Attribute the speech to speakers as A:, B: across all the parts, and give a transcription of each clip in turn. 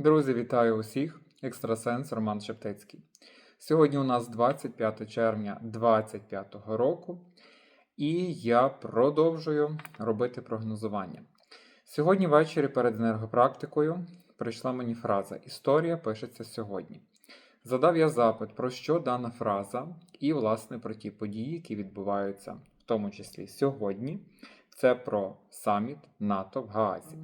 A: Друзі, вітаю усіх! Екстрасенс Роман Шептицький. Сьогодні у нас 25 червня 2025 року, і я продовжую робити прогнозування. Сьогодні ввечері перед енергопрактикою прийшла мені фраза Історія пишеться сьогодні. Задав я запит, про що дана фраза, і, власне, про ті події, які відбуваються, в тому числі сьогодні. Це про саміт НАТО в Гаазі.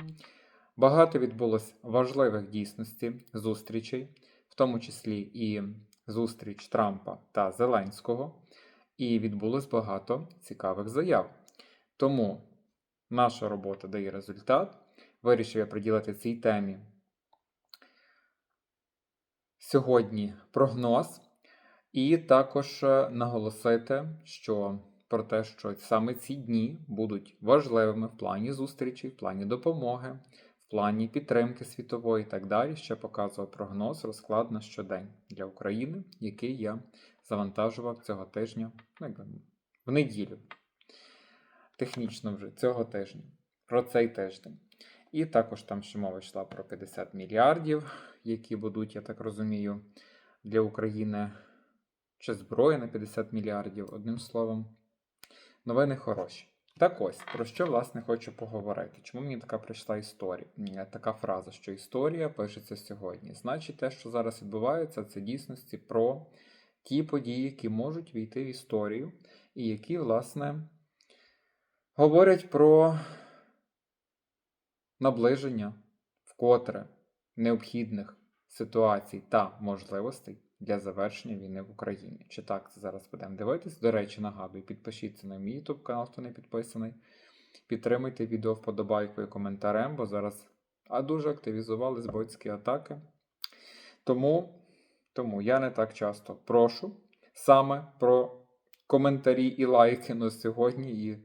A: Багато відбулось важливих дійсностей, зустрічей, в тому числі і зустріч Трампа та Зеленського, і відбулось багато цікавих заяв. Тому наша робота дає результат. Вирішив я приділити цій темі сьогодні прогноз, і також е, наголосити, що про те, що саме ці дні будуть важливими в плані зустрічі, в плані допомоги плані підтримки світової і так далі, ще показував прогноз, розклад на щодень для України, який я завантажував цього тижня, ну, в неділю. Технічно вже цього тижня, про цей тиждень. І також там ще мова йшла про 50 мільярдів, які будуть, я так розумію, для України чи зброя на 50 мільярдів. Одним словом, новини хороші. Так ось, про що, власне, хочу поговорити. Чому мені така прийшла історія? Така фраза, що історія пишеться сьогодні. Значить, те, що зараз відбувається, це дійсності про ті події, які можуть війти в історію, і які, власне, говорять про наближення вкотре необхідних ситуацій та можливостей для завершення війни в Україні. Чи так це зараз будемо дивитись? До речі, нагадую, підпишіться на мій YouTube канал, хто не підписаний. Підтримуйте відео вподобайкою і коментарем, бо зараз а дуже активізували збойські атаки. Тому, тому я не так часто прошу саме про коментарі і лайки на сьогодні. І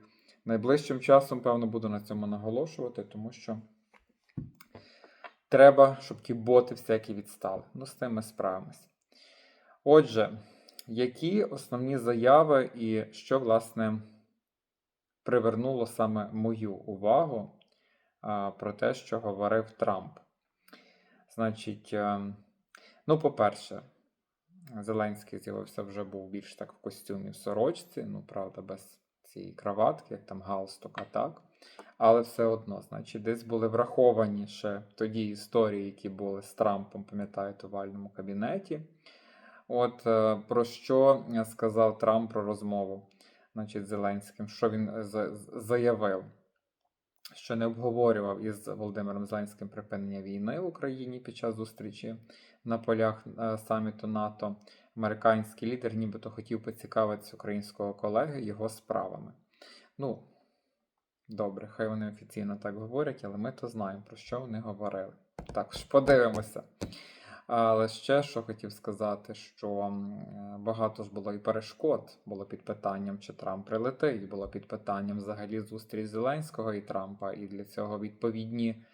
A: найближчим часом, певно, буду на цьому наголошувати, тому що треба, щоб ті боти всякі відстали. Ну, з тим ми справимось. Отже, які основні заяви і що, власне, привернуло саме мою увагу про те, що говорив Трамп? Значить, е, ну, по-перше, Зеленський з'явився вже був більш так в костюмі в сорочці, ну, правда, без цієї краватки, як там галстук, а так. Але все одно, значить, десь були враховані ще тоді історії, які були з Трампом, пам'ятаєте, у вальному кабінеті. От е, про що сказав Трамп про розмову значить, Зеленським, що він е, заявив, що не обговорював із Володимиром Зеленським припинення війни в Україні під час зустрічі на полях е, саміту НАТО. Американський лідер нібито хотів поцікавитися українського колеги його справами. Ну, добре, хай вони офіційно так говорять, але ми то знаємо, про що вони говорили. Також подивимося. Але ще що хотів сказати, що багато ж було і перешкод було під питанням, чи Трамп прилетить, було під питанням взагалі зустріч Зеленського і Трампа, і для цього відповідні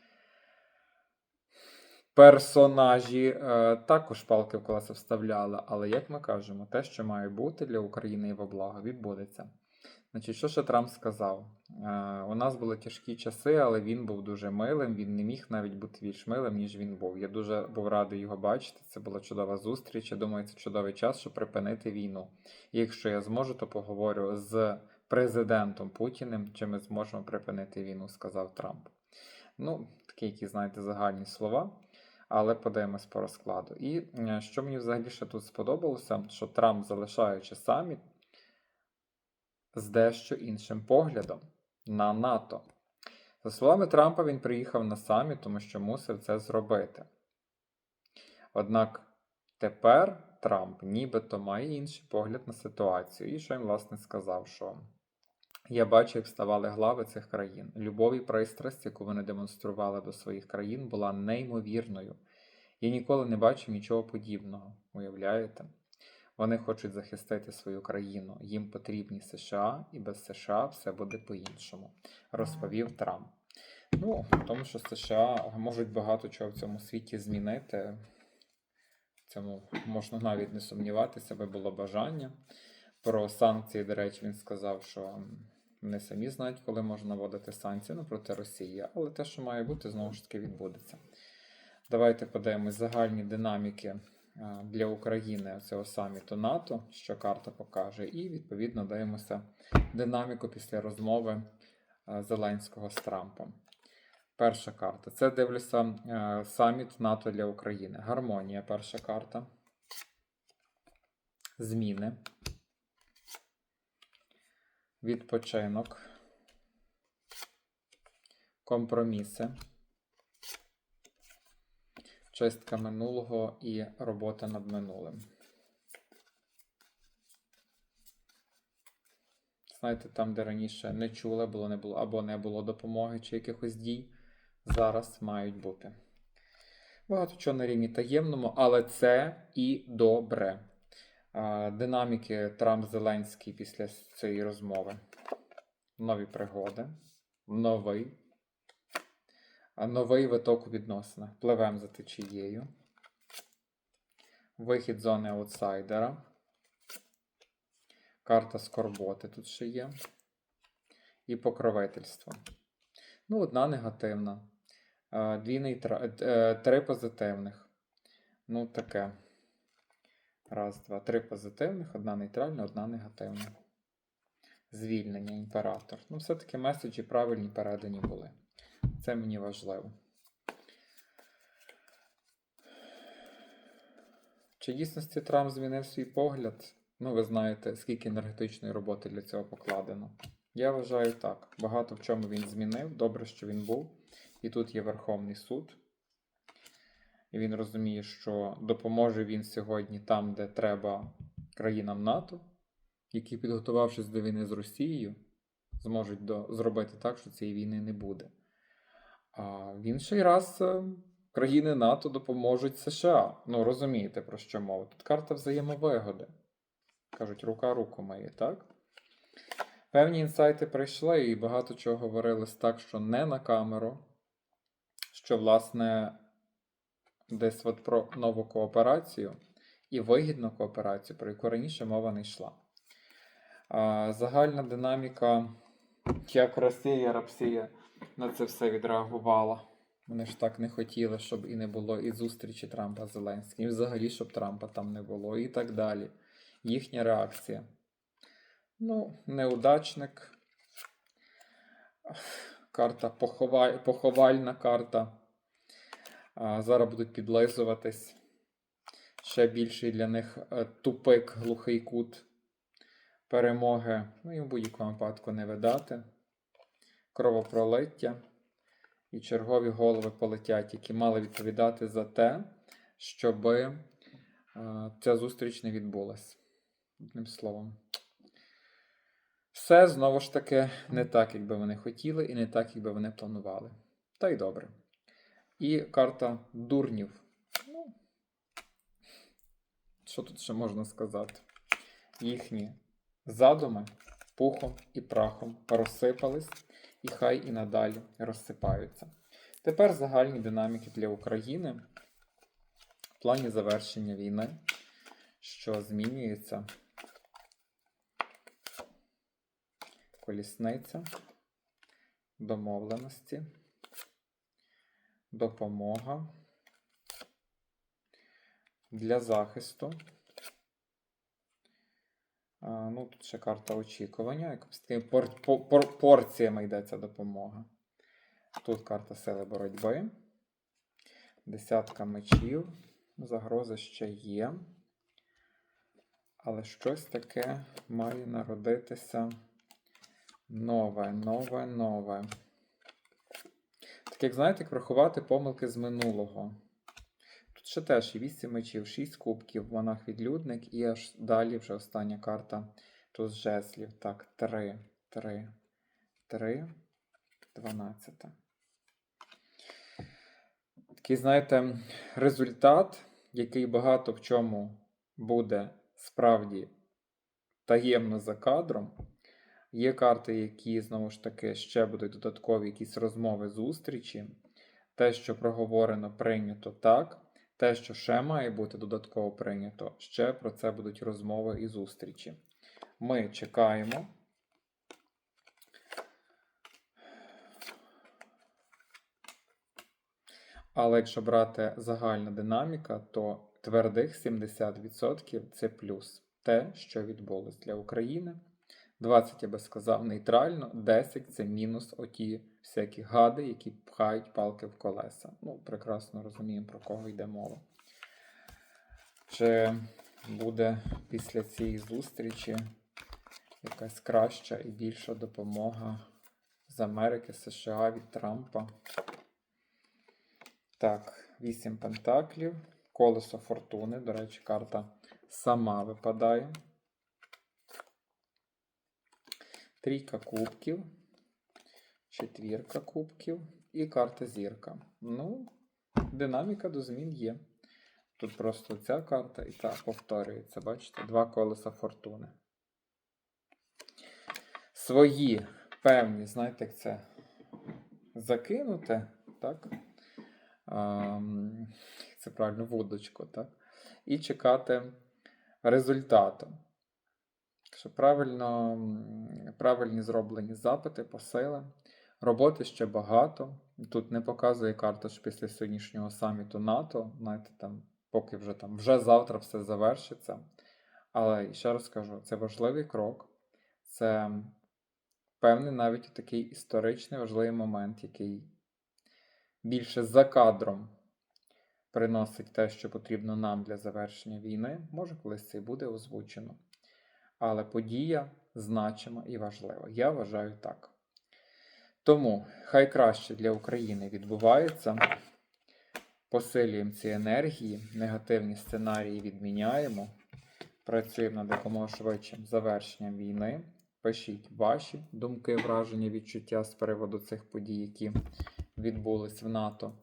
A: персонажі е, також палки в колеса вставляли. Але як ми кажемо, те, що має бути для України і во благо, відбудеться. Значить, що ще Трамп сказав? Е, у нас були тяжкі часи, але він був дуже милим. Він не міг навіть бути більш милим, ніж він був. Я дуже був радий його бачити. Це була чудова зустріч. Я думаю, це чудовий час, щоб припинити війну. І якщо я зможу, то поговорю з президентом Путіним, чи ми зможемо припинити війну, сказав Трамп. Ну, такі, які, знаєте, загальні слова. Але подивимось по розкладу. І е, що мені взагалі ще тут сподобалося, що Трамп, залишаючи саміт, з дещо іншим поглядом на НАТО. За словами Трампа, він приїхав на саміт, тому що мусив це зробити. Однак тепер Трамп нібито має інший погляд на ситуацію. І що він, власне, сказав, що я бачу, як вставали глави цих країн. Любов і пристрасть, яку вони демонстрували до своїх країн, була неймовірною. Я ніколи не бачив нічого подібного, уявляєте? Вони хочуть захистити свою країну. Їм потрібні США, і без США все буде по-іншому, розповів Трамп. Ну, тому що США можуть багато чого в цьому світі змінити. Цьому можна навіть не сумніватися, аби було бажання. Про санкції, до речі, він сказав, що вони самі знають, коли можна вводити санкції ну, проти Росії, але те, що має бути, знову ж таки відбудеться. Давайте подивимось загальні динаміки для України цього саміту НАТО, що карта покаже, і відповідно дивимося динаміку після розмови е, Зеленського з Трампом. Перша карта. Це дивлюся е, саміт НАТО для України. Гармонія перша карта. Зміни. Відпочинок. Компроміси. Чистка минулого і робота над минулим. Знаєте, там, де раніше не чули, було, не було, або не було допомоги чи якихось дій, зараз мають бути. Багато чого на рівні таємному, але це і добре. Динаміки Трамп-Зеленський після цієї розмови. Нові пригоди. Новий. Новий виток у відносинах. Пливем за течією. Вихід зони аутсайдера. Карта скорботи тут ще є. І покровительство. Ну, одна негативна. Е, Дві нейтра... е, Три позитивних. Ну, таке. Раз, два, три позитивних, одна нейтральна, одна негативна. Звільнення, імператор. Ну, все-таки меседжі правильні передані були. Це мені важливо. Чи дійсності Трамп змінив свій погляд? Ну, ви знаєте, скільки енергетичної роботи для цього покладено. Я вважаю так. Багато в чому він змінив. Добре, що він був. І тут є Верховний суд. І він розуміє, що допоможе він сьогодні там, де треба країнам НАТО, які, підготувавшись до війни з Росією, зможуть до, зробити так, що цієї війни не буде. В інший раз е, країни НАТО допоможуть США. Ну, розумієте, про що мова. Тут карта взаємовигоди. Кажуть, рука руку миє, так? Певні інсайти прийшли, і багато чого говорилось так, що не на камеру, що, власне, десь от про нову кооперацію і вигідну кооперацію, про яку раніше мова не йшла. А, загальна динаміка, як Росія, Росія на це все відреагувала. Вони ж так не хотіли, щоб і не було і зустрічі Трампа з Зеленським, і взагалі, щоб Трампа там не було, і так далі. Їхня реакція. Ну, неудачник. Карта поховаль... поховальна карта. А, зараз будуть підлизуватись. Ще більший для них е, тупик, глухий кут перемоги. Ну і в будь-якому випадку не видати. Кровопролиття. І чергові голови полетять, які мали відповідати за те, щоб е, ця зустріч не відбулася. Одним словом. Все знову ж таки не так, як би вони хотіли, і не так, як би вони планували. Та й добре. І карта дурнів. Ну, що тут ще можна сказати? Їхні задуми пухом і прахом розсипались, і хай і надалі розсипаються. Тепер загальні динаміки для України в плані завершення війни, що змінюється. Колісниця, домовленості, допомога для захисту. Ну, тут ще карта очікування, як з такими пор, пор, порціями йдеться допомога. Тут карта сили боротьби. Десятка мечів. Загроза ще є. Але щось таке має народитися. Нове, нове, нове. Так як знаєте, як врахувати помилки з минулого. Ще теж і 8 мечів, 6 кубків, монах відлюдник, і аж далі вже остання карта туз жезлів. Так, 3, 3, 3, 12. Такий, знаєте, результат, який багато в чому буде справді таємно за кадром. Є карти, які, знову ж таки, ще будуть додаткові якісь розмови, зустрічі. Те, що проговорено, прийнято так. Те, що ще має бути додатково прийнято, ще про це будуть розмови і зустрічі. Ми чекаємо. Але якщо брати загальна динаміка, то твердих 70% це плюс те, що відбулось для України. 20, я би сказав, нейтрально, 10 це мінус оті всякі гади, які пхають палки в колеса. Ну, прекрасно розуміємо, про кого йде мова. Чи буде після цієї зустрічі якась краща і більша допомога з Америки, США від Трампа? Так, 8 пентаклів, колесо фортуни. До речі, карта сама випадає. Трійка кубків, четвірка кубків і карта зірка. Ну, динаміка до змін є. Тут просто ця карта і та повторюється. Бачите, два колеса фортуни. Свої певні, знаєте, як це закинути, так? Ам, Це правильно вудочку, так? І чекати результату. Що правильно, правильні зроблені запити, посили. Роботи ще багато. Тут не показує карта, що після сьогоднішнього саміту НАТО, знаєте, там, поки вже там вже завтра все завершиться. Але ще раз кажу, це важливий крок. Це певний навіть такий історичний важливий момент, який більше за кадром приносить те, що потрібно нам для завершення війни. Може, колись це і буде озвучено. Але подія значима і важлива. Я вважаю так. Тому хай краще для України відбувається. Посилюємо ці енергії, негативні сценарії відміняємо. Працюємо над якомога швидшим завершенням війни. Пишіть ваші думки, враження, відчуття з приводу цих подій, які відбулись в НАТО.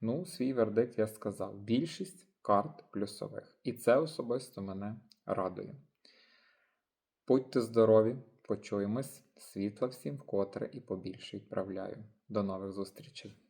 A: Ну, свій вердикт я сказав. Більшість карт плюсових. І це особисто мене радує. Будьте здорові, почуємось. Світла всім вкотре і побільше відправляю. До нових зустрічей!